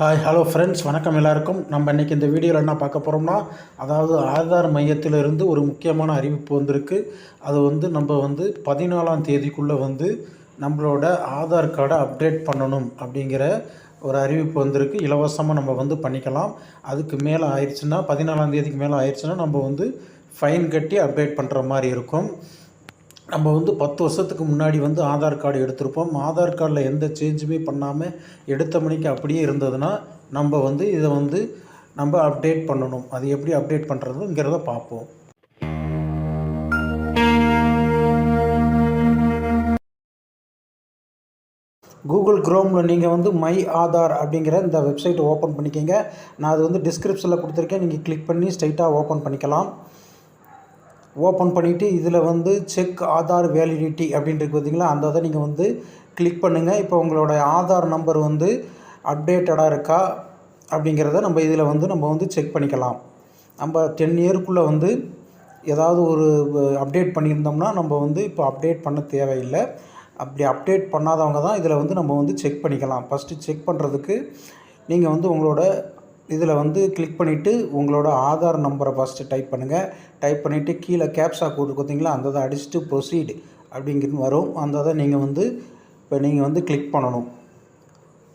Hi hello friends வணக்கம் எல்லாருக்கும். நம்ம இன்றைக்கி இந்த வீடியோவில் என்ன பார்க்க போகிறோம்னா அதாவது ஆதார் மையத்திலிருந்து ஒரு முக்கியமான அறிவிப்பு வந்திருக்கு. அது வந்து நம்ம வந்து பதினாலாம் தேதிக்குள்ளே வந்து நம்மளோட ஆதார் கார்டை அப்டேட் பண்ணணும் அப்படிங்கிற ஒரு அறிவிப்பு வந்திருக்கு. இலவசமாக நம்ம வந்து பண்ணிக்கலாம். அதுக்கு மேலே ஆயிடுச்சுன்னா பதினாலாம் தேதிக்கு மேலே ஆயிடுச்சுன்னா நம்ம வந்து ஃபைன் கட்டி அப்டேட் பண்ணுற மாதிரி இருக்கும். நம்ம வந்து பத்து வருஷத்துக்கு முன்னாடி வந்து ஆதார் கார்டு எடுத்திருப்போம். ஆதார் கார்டில் எந்த சேஞ்சுமே பண்ணாமல் எடுத்த மணிக்கு அப்படியே இருந்ததுன்னா நம்ம வந்து இதை வந்து நம்ம அப்டேட் பண்ணணும். அது எப்படி அப்டேட் பண்ணுறதுங்கிறத பார்ப்போம். கூகுள் க்ரோமில் நீங்கள் வந்து மை ஆதார் அப்படிங்கிற இந்த வெப்சைட்டை ஓப்பன் பண்ணிக்கோங்க. நான் அது வந்து டிஸ்கிரிப்ஷனில் கொடுத்துருக்கேன். நீங்கள் கிளிக் பண்ணி ஸ்ட்ரைட்டாக ஓப்பன் பண்ணிக்கலாம். ஓப்பன் பண்ணிவிட்டு இதில் வந்து செக் ஆதார் வேலிடிட்டி அப்படின்ட்டு பார்த்தீங்களா? அந்த இதை நீங்கள் வந்து கிளிக் பண்ணுங்கள் இப்போ உங்களோட ஆதார் நம்பர் வந்து அப்டேட்டடாக இருக்கா? அப்படிங்கிறத நம்ம இதில் வந்து நம்ம வந்து செக் பண்ணிக்கலாம். நம்ம டென் இயருக்குள்ளே வந்து ஏதாவது ஒரு அப்டேட் பண்ணியிருந்தோம்னா நம்ம வந்து இப்போ அப்டேட் பண்ண தேவையில்லை. அப்படி அப்டேட் பண்ணாதவங்க தான் இதில் வந்து நம்ம வந்து செக் பண்ணிக்கலாம். ஃபஸ்ட்டு செக் பண்ணுறதுக்கு நீங்கள் வந்து உங்களோட இதில் வந்து கிளிக் பண்ணிவிட்டு உங்களோட ஆதார் நம்பரை ஃபஸ்ட்டு டைப் பண்ணுங்கள் டைப் பண்ணிவிட்டு கீழே கேப்ஸா கோடு கொடுத்தீங்களா அந்த இதை அடிச்சுட்டு ப்ரொசீடு அப்படிங்கிறது வரும். அந்த இதை நீங்கள் வந்து இப்போ நீங்கள் வந்து கிளிக் பண்ணணும்.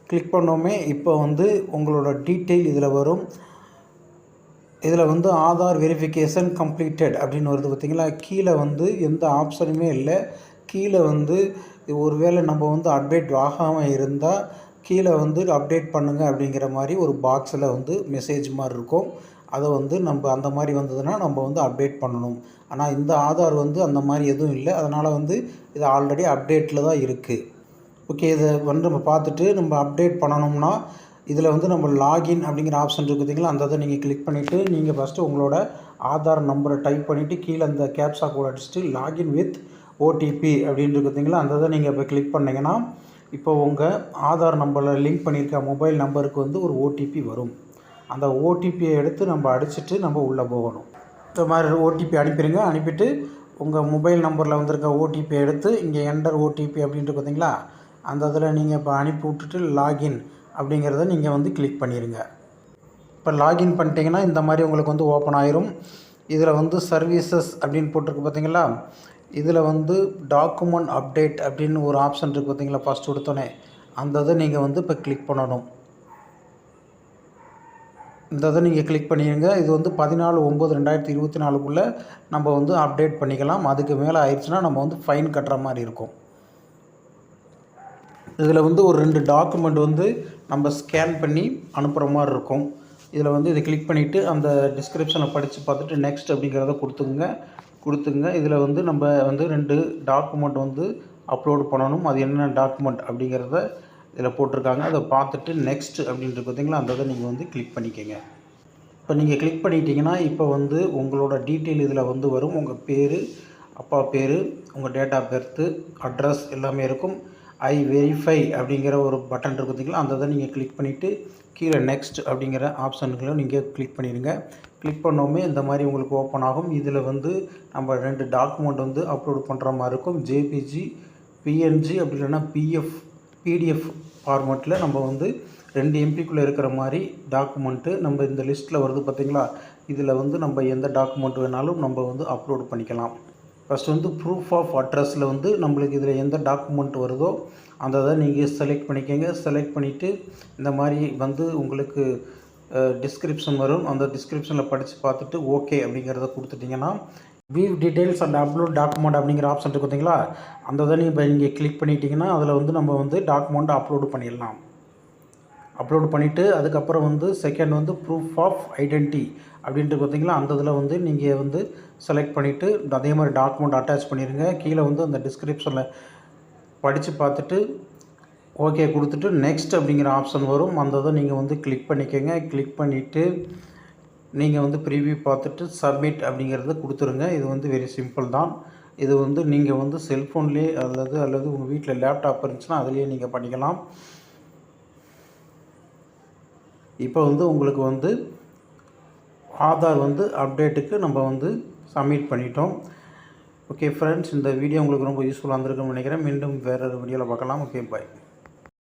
கிளிக் பண்ணோமே இப்போ வந்து உங்களோட டீட்டெயில் இதில் வரும். இதில் வந்து ஆதார் வெரிஃபிகேஷன் கம்ப்ளீட்டட் அப்படின்னு வருது பார்த்திங்களா? கீழே வந்து எந்த ஆப்ஷனுமே இல்லை. கீழே வந்து ஒருவேளை நம்ம வந்து அப்டேட் ஆகாமல் இருந்தால் கீழே வந்து அப்டேட் பண்ணுங்கள் அப்படிங்கிற மாதிரி ஒரு பாக்ஸில் வந்து மெசேஜ் மாதிரி இருக்கும். அதை வந்து நம்ம அந்த மாதிரி வந்ததுன்னா நம்ம வந்து அப்டேட் பண்ணணும். ஆனால் இந்த ஆதார் வந்து அந்த மாதிரி எதுவும் இல்லை. அதனால் வந்து இது ஆல்ரெடி அப்டேட்டில் தான் இருக்குது ஓகே இதை வந்து நம்ம பார்த்துட்டு நம்ம அப்டேட் பண்ணணும்னா இதில் வந்து நம்ம லாகின் அப்படிங்கிற ஆப்ஷன் இருக்குது பார்த்தீங்களா? அந்த இதை நீங்கள் கிளிக் பண்ணிவிட்டு நீங்கள் ஃபஸ்ட்டு உங்களோட ஆதார் நம்பரை டைப் பண்ணிவிட்டு கீழே அந்த கேப்ஸா கூட அடிச்சுட்டு லாகின் வித் ஓடிபி அப்படின்ட்டு பார்த்தீங்களா? அந்த இதை நீங்கள் இப்போ கிளிக் பண்ணிங்கன்னா இப்போ உங்கள் ஆதார் நம்பரில் லிங்க் பண்ணியிருக்க மொபைல் நம்பருக்கு வந்து ஒரு ஓடிபி வரும். அந்த ஓடிபியை எடுத்து நம்ம அடிச்சுட்டு நம்ம உள்ளே போகணும். இந்த மாதிரி ஓடிபி அனுப்பிடுங்க அனுப்பிட்டு உங்கள் மொபைல் நம்பரில் வந்திருக்க ஓடிபி எடுத்து இங்கே என்டர் ஓடிபி அப்படின்ட்டு பார்த்தீங்களா அந்த இதில் நீங்கள் இப்போ அனுப்பி விட்டுட்டு லாகின் அப்படிங்கிறத நீங்கள் வந்து கிளிக் பண்ணிடுங்க இப்போ லாகின் பண்ணிட்டீங்கன்னா இந்த மாதிரி உங்களுக்கு வந்து ஓப்பன் ஆயிரும். இதில் வந்து சர்வீசஸ் அப்படின்னு போட்டிருக்கு பார்த்தீங்களா இதில் வந்து டாக்குமெண்ட் அப்டேட் அப்படின்னு ஒரு ஆப்ஷன் இருக்குது பார்த்தீங்களா? ஃபஸ்ட் கொடுத்தோன்னே அந்த இதை நீங்கள் வந்து இப்போ கிளிக் பண்ணணும். இந்த இதை நீங்கள் கிளிக் பண்ணிடுங்க இது வந்து பதினாலு ஒம்பது ரெண்டாயிரத்தி இருபத்தி நாலுக்குள்ளே நம்ம வந்து அப்டேட் பண்ணிக்கலாம். அதுக்கு மேலே ஆயிடுச்சுன்னா நம்ம வந்து ஃபைன் கட்டுற மாதிரி இருக்கும். இதில் வந்து ஒரு ரெண்டு டாக்குமெண்ட் வந்து நம்ம ஸ்கேன் பண்ணி அனுப்புகிற மாதிரி இருக்கும். இதில் வந்து இதை கிளிக் பண்ணிவிட்டு அந்த டிஸ்கிரிப்ஷனை படித்து பார்த்துட்டு நெக்ஸ்ட் அப்படிங்கிறத கொடுத்துக்குங்க. கொடுத்துங்க இதில் வந்து நம்ம வந்து ரெண்டு டாக்குமெண்ட் வந்து அப்லோடு பண்ணணும். அது என்னென்ன டாக்குமெண்ட் அப்படிங்கிறத இதில் போட்டிருக்காங்க. அதை பார்த்துட்டு நெக்ஸ்ட் அப்படின்ட்டு பார்த்தீங்களா? அந்த இதை நீங்கள் வந்து கிளிக் பண்ணிக்கோங்க. இப்போ நீங்கள் கிளிக் பண்ணிட்டீங்கன்னா இப்போ வந்து உங்களோட டீட்டெயில் இதில் வந்து வரும். உங்கள் பேர் அப்பா பேர் உங்கள் டேட் ஆஃப் பர்த்து அட்ரஸ் எல்லாமே இருக்கும். ஐ வெரிஃபை அப்படிங்கிற ஒரு பட்டன் இருக்குது பார்த்தீங்களா? அந்த இதை நீங்கள் கிளிக் பண்ணிவிட்டு கீழே நெக்ஸ்ட் அப்படிங்கிற ஆப்ஷனுக்குள்ள நீங்கள் கிளிக் பண்ணிடுங்க. கிளிக் பண்ணோமே இந்த மாதிரி உங்களுக்கு ஓப்பன் ஆகும். இதில் வந்து நம்ம ரெண்டு டாக்குமெண்ட் வந்து அப்லோட் பண்ணுற மாதிரி இருக்கும். ஜேபிஜி பிஎன்ஜி அப்படி இல்லைன்னா பிஎஃப் பிடிஎஃப் ஃபார்மெட்டில் நம்ம வந்து ரெண்டு எம்பிக்குள்ளே இருக்கிற மாதிரி டாக்குமெண்ட்டு நம்ம இந்த லிஸ்ட்டில் வருது பார்த்திங்களா இதில் வந்து நம்ம எந்த டாக்குமெண்ட் வேணாலும் நம்ம வந்து அப்லோட் பண்ணிக்கலாம். ஃபஸ்ட் வந்து ப்ரூஃப் ஆஃப் அட்ரஸில் வந்து நம்மளுக்கு இதில் எந்த டாக்குமெண்ட் வருதோ அந்த இதை நீங்கள் செலக்ட் பண்ணிக்கோங்க. செலக்ட் பண்ணிவிட்டு இந்த மாதிரி வந்து உங்களுக்கு டிஸ்கிரிப்ஷன் வரும். அந்த டிஸ்கிரிப்ஷனில் படித்து பார்த்துட்டு ஓகே அப்படிங்கிறத கொடுத்துட்டிங்கன்னா view details and upload document அப்படிங்கிற ஆப்ஷன் இருக்கு பார்த்தீங்களா? அந்த இதை நீங்கள் நீங்கள் கிளிக் பண்ணிட்டீங்கன்னா அதில் வந்து நம்ம வந்து டாக்குமெண்ட்டை அப்லோடு பண்ணிடலாம். அப்லோடு பண்ணிவிட்டு அதுக்கப்புறம் வந்து செகண்ட் வந்து ப்ரூஃப் ஆஃப் ஐடென்டி அப்படின்ட்டு பார்த்தீங்களா? அந்த இதில் வந்து நீங்கள் வந்து செலக்ட் பண்ணிவிட்டு அதே மாதிரி டாக்குமெண்ட் அட்டாச் பண்ணிடுங்க கீழே வந்து அந்த டிஸ்கிரிப்ஷனில் படித்து பார்த்துட்டு ஓகே கொடுத்துட்டு நெக்ஸ்ட் அப்படிங்கிற ஆப்ஷன் வரும். அந்த இதை நீங்கள் வந்து கிளிக் பண்ணிக்கோங்க. கிளிக் பண்ணிவிட்டு நீங்கள் வந்து ப்ரிவியூ பார்த்துட்டு சப்மிட் அப்படிங்கிறத கொடுத்துருங்க. இது வந்து வெரி சிம்பிள் தான். இது வந்து நீங்கள் வந்து செல்ஃபோன்லேயே அல்லது அல்லது உங்கள் வீட்டில் லேப்டாப் இருந்துச்சுன்னா அதுலேயே நீங்கள் பண்ணிக்கலாம். இப்போ வந்து உங்களுக்கு வந்து ஆதார் வந்து அப்டேட்டுக்கு நம்ம வந்து சப்மிட் பண்ணிட்டோம். ஓகே ஃப்ரெண்ட்ஸ் இந்த வீடியோ உங்களுக்கு ரொம்ப யூஸ்ஃபுல்லாக இருந்திருக்குன்னு நினைக்கிறேன். மீண்டும் வேறு ஒரு வீடியோவில் பார்க்கலாம். Okay bye